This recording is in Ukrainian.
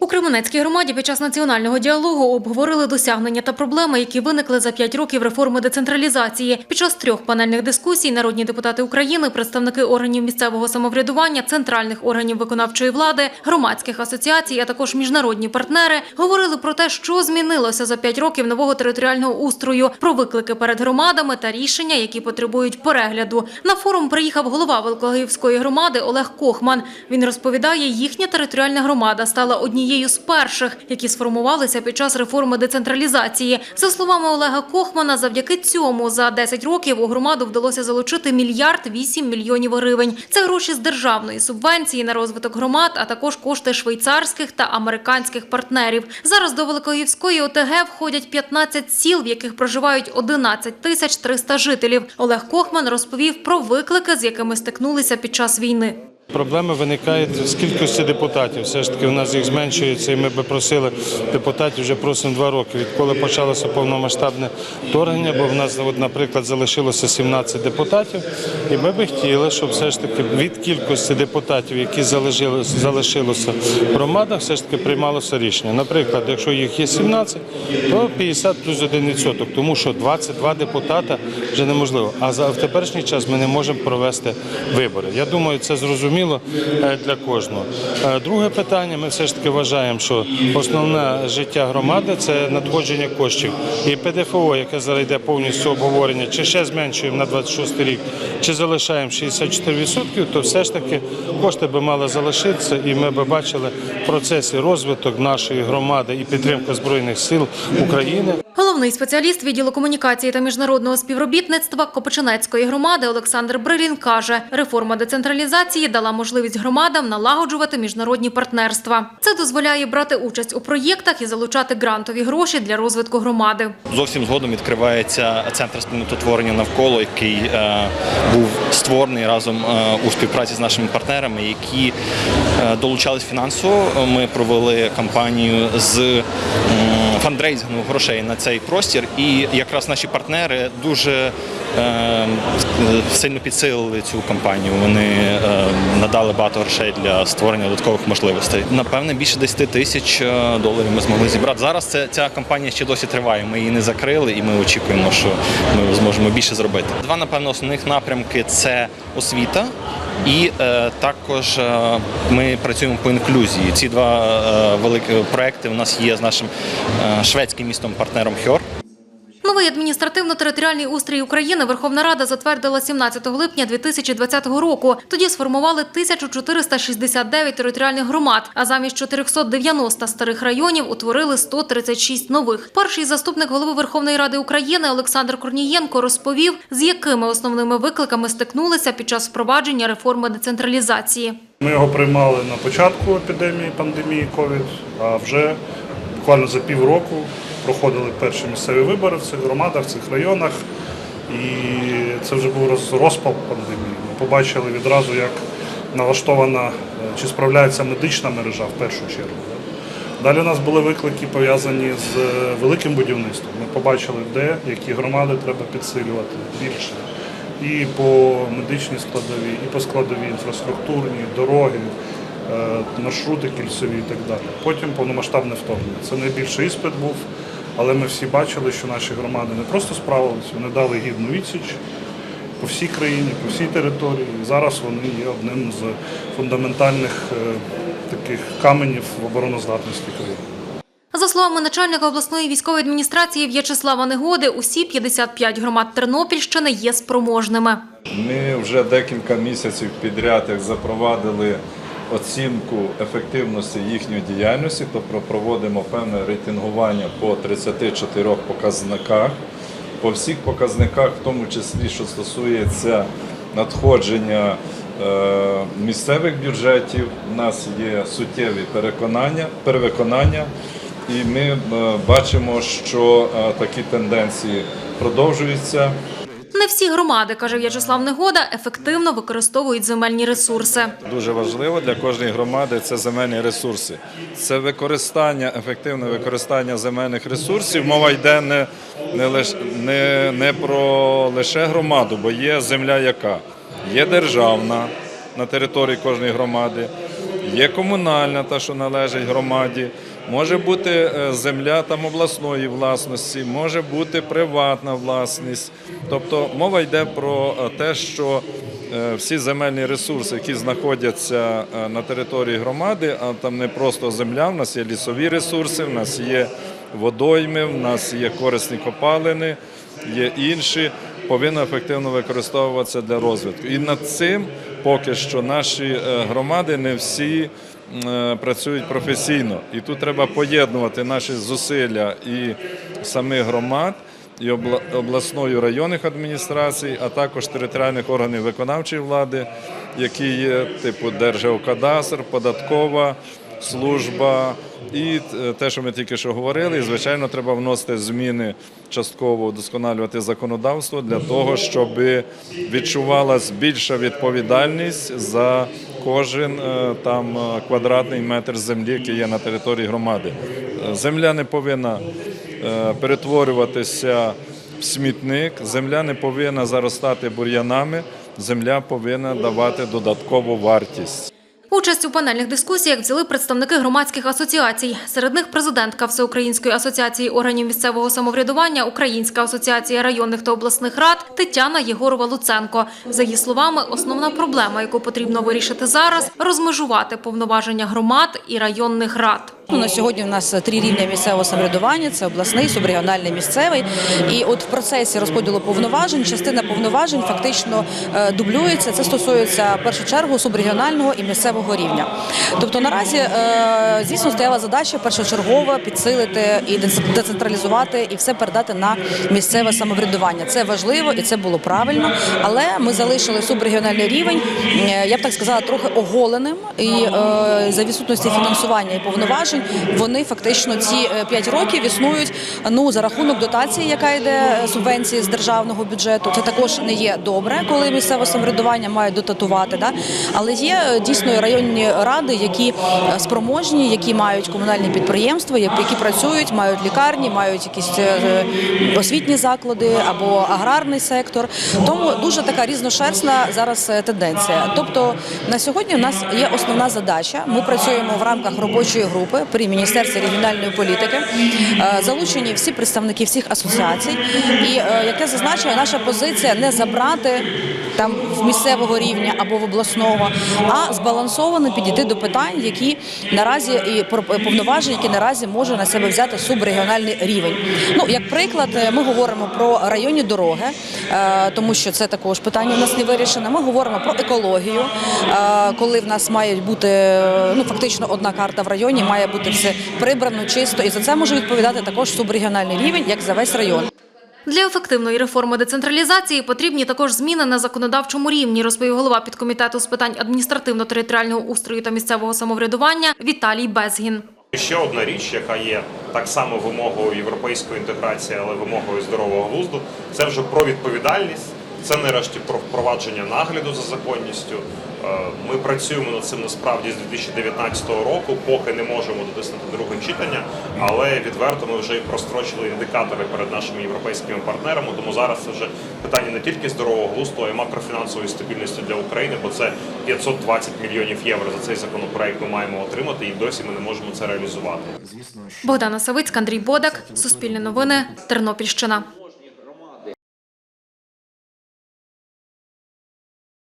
У Кременецькій громаді під час національного діалогу обговорили досягнення та проблеми, які виникли за п'ять років реформи децентралізації. Під час трьох панельних дискусій народні депутати України, представники органів місцевого самоврядування, центральних органів виконавчої влади, громадських асоціацій, а також міжнародні партнери говорили про те, що змінилося за п'ять років нового територіального устрою, про виклики перед громадами та рішення, які потребують перегляду. На форум приїхав голова Великогаївської громади Олег Кохман. Він розповідає, їхня територіальна громада стала однією з перших, які сформувалися під час реформи децентралізації. За словами Олега Кохмана, завдяки цьому за 10 років у громаду вдалося залучити мільярд 8 мільйонів гривень. Це гроші з державної субвенції на розвиток громад, а також кошти швейцарських та американських партнерів. Зараз до Великогівської ОТГ входять 15 сіл, в яких проживають 11 тисяч 300 жителів. Олег Кохман розповів про виклики, з якими стикнулися під час війни. Проблеми виникають з кількості депутатів. Все ж таки, в нас їх зменшується, і ми би просили депутатів вже просимо два роки. Відколи почалося повномасштабне вторгнення, бо в нас, наприклад, залишилося 17 депутатів, і ми би хотіли, щоб все ж таки від кількості депутатів, які залишилося в громадах, все ж таки приймалося рішення. Наприклад, якщо їх є 17, то 50 плюс 1 відсоток, тому що 22 депутата вже неможливо. А в теперішній час ми не можемо провести вибори. Я думаю, це зрозуміло е, для кожного. Е, Друге питання: ми все ж таки вважаємо, що основне життя громади це надходження коштів. І ПДФО, яке зараз йде повністю обговорення, чи ще зменшуємо на 26 рік, чи залишаємо 64%, то все ж таки кошти би мали залишитися, і ми би бачили в процесі розвиток нашої громади і підтримка збройних сил України. Головний спеціаліст відділу комунікації та міжнародного співробітництва Копичинецької громади Олександр Брилін каже, реформа децентралізації дала можливість громадам налагоджувати міжнародні партнерства. Це дозволяє брати участь у проєктах і залучати грантові гроші для розвитку громади. Зовсім згодом відкривається центр спільнотворення навколо, який е, був створений разом е, у співпраці з нашими партнерами, які е, долучались фінансово. Ми провели кампанію з фандрейзингу грошей на цей простір, і якраз наші партнери дуже сильно підсилили цю кампанію. Вони е, надали багато грошей для створення додаткових можливостей. Напевне, більше 10 тисяч е, доларів ми змогли зібрати. Зараз ця кампанія ще досі триває. Ми її не закрили, і ми очікуємо, що ми зможемо більше зробити. Два напевно основних напрямки це освіта. І е, також е, ми працюємо по інклюзії. Ці два е, великі проекти у нас є з нашим е, шведським містом партнером Хьор. Адміністративно-територіальний устрій України Верховна Рада затвердила 17 липня 2020 року. Тоді сформували 1469 територіальних громад, а замість 490 старих районів утворили 136 нових. Перший заступник голови Верховної Ради України Олександр Корнієнко розповів, з якими основними викликами стикнулися під час впровадження реформи децентралізації. Ми його приймали на початку епідемії пандемії COVID, а вже буквально за півроку проходили перші місцеві вибори в цих громадах, в цих районах. І це вже був розпал пандемії. Ми побачили відразу, як налаштована е, чи справляється медична мережа в першу чергу. Далі у нас були виклики пов'язані з е, великим будівництвом. Ми побачили, де які громади треба підсилювати більше. І по медичній складовій, і по складовій інфраструктурній, дороги, е, маршрути кільцеві і так далі. Потім повномасштабне вторгнення. Це найбільший іспит був, але ми всі бачили, що наші громади не просто справилися, вони дали гідну відсіч по всій країні, по всій території. І зараз вони є одним з фундаментальних е, таких каменів в обороноздатності країни. За словами начальника обласної військової адміністрації В'ячеслава Негоди, усі 55 громад Тернопільщини є спроможними. Ми вже декілька місяців підряд як запровадили оцінку ефективності їхньої діяльності, тобто проводимо певне рейтингування по 34 показниках. По всіх показниках, в тому числі, що стосується надходження е, місцевих бюджетів, у нас є суттєві переконання, перевиконання, і ми е, бачимо, що е, такі тенденції продовжуються. Всі громади, каже В'ячеслав Негода, ефективно використовують земельні ресурси. Дуже важливо для кожної громади це земельні ресурси. Це використання, ефективне використання земельних ресурсів. Мова йде не, не, лиш, не, не про лише громаду, бо є земля яка? Є державна на території кожної громади, є комунальна, та що належить громаді, може бути е, земля там обласної власності, може бути приватна власність. Тобто мова йде про е, те, що е, всі земельні ресурси, які знаходяться на території громади, а там не просто земля, в нас є лісові ресурси, в нас є водойми, в нас є корисні копалини, є інші, повинно ефективно використовуватися для розвитку. І над цим поки що наші е, громади не всі е, працюють професійно. І тут треба поєднувати наші зусилля і самих громад. І обласної районних адміністрацій, а також територіальних органів виконавчої влади, які є типу Держгеокадастр, податкова служба і е, те, що ми тільки що говорили, і звичайно, треба вносити зміни частково удосконалювати законодавство для того, щоб відчувалась більша відповідальність за кожен е, там е, квадратний метр землі, який є на території громади. Земля не повинна перетворюватися в смітник, земля не повинна заростати бур'янами, земля повинна давати додаткову вартість. Участь у панельних дискусіях взяли представники громадських асоціацій. Серед них президентка Всеукраїнської асоціації органів місцевого самоврядування, Українська асоціація районних та обласних рад Тетяна Єгорова Луценко. За її словами, основна проблема, яку потрібно вирішити зараз – розмежувати повноваження громад і районних рад. Ну, на сьогодні в нас три рівня місцевого самоврядування: це обласний, субрегіональний, місцевий. І от в процесі розподілу повноважень частина повноважень фактично е, дублюється. Це стосується в першу чергу субрегіонального і місцевого рівня. Тобто наразі е, звісно стояла задача першочергово підсилити і децентралізувати і все передати на місцеве самоврядування. Це важливо і це було правильно. Але ми залишили субрегіональний рівень, е, я б так сказала, трохи оголеним і за відсутності фінансування і повноважень вони фактично ці 5 років існують ну за рахунок дотації, яка йде е, субвенції з державного бюджету. Це також не є добре, коли місцеве самоврядування має дотатувати. Да? Але є е, дійсно районні ради, які е, спроможні, які мають комунальні підприємства, які працюють, мають лікарні, мають якісь е, е, освітні заклади або аграрний сектор. Тому дуже така різношерстна зараз е, тенденція. Тобто на сьогодні в нас є основна задача. Ми працюємо в рамках робочої групи при міністерстві регіональної політики. Е, Залучені всі представники всіх асоціацій. І е, як я зазначила, наша позиція не забрати там в місцевого рівня або в обласного, а збалансовано підійти до питань, які наразі і про- повноважень, які наразі може на себе взяти субрегіональний рівень. Ну як приклад, е, ми говоримо про районні дороги, е, тому що це також питання в нас не вирішено. Ми говоримо про екологію, е, коли в нас має бути е, ну фактично одна карта в районі, має бути все прибрано, чисто, і за це може відповідати також субрегіональний рівень, як за весь район. Для ефективної реформи децентралізації потрібні також зміни на законодавчому рівні, розповів голова підкомітету з питань адміністративно-територіального устрою та місцевого самоврядування Віталій Безгін. Ще одна річ, яка є так само вимогою європейської інтеграції, але вимогою здорового глузду, це вже про відповідальність. Це нарешті про впровадження нагляду за законністю. Е, Ми працюємо над цим насправді з 2019 року, поки не можемо дотиснути друге читання, але відверто ми вже прострочили індикатори перед нашими європейськими партнерами. Тому зараз це вже питання не тільки здорового глузду, а й макрофінансової стабільності для України, бо це 520 мільйонів євро за цей законопроект ми маємо отримати, і досі ми не можемо це реалізувати. Богдана Савицька, Андрій Бодак, Суспільне новини, Тернопільщина.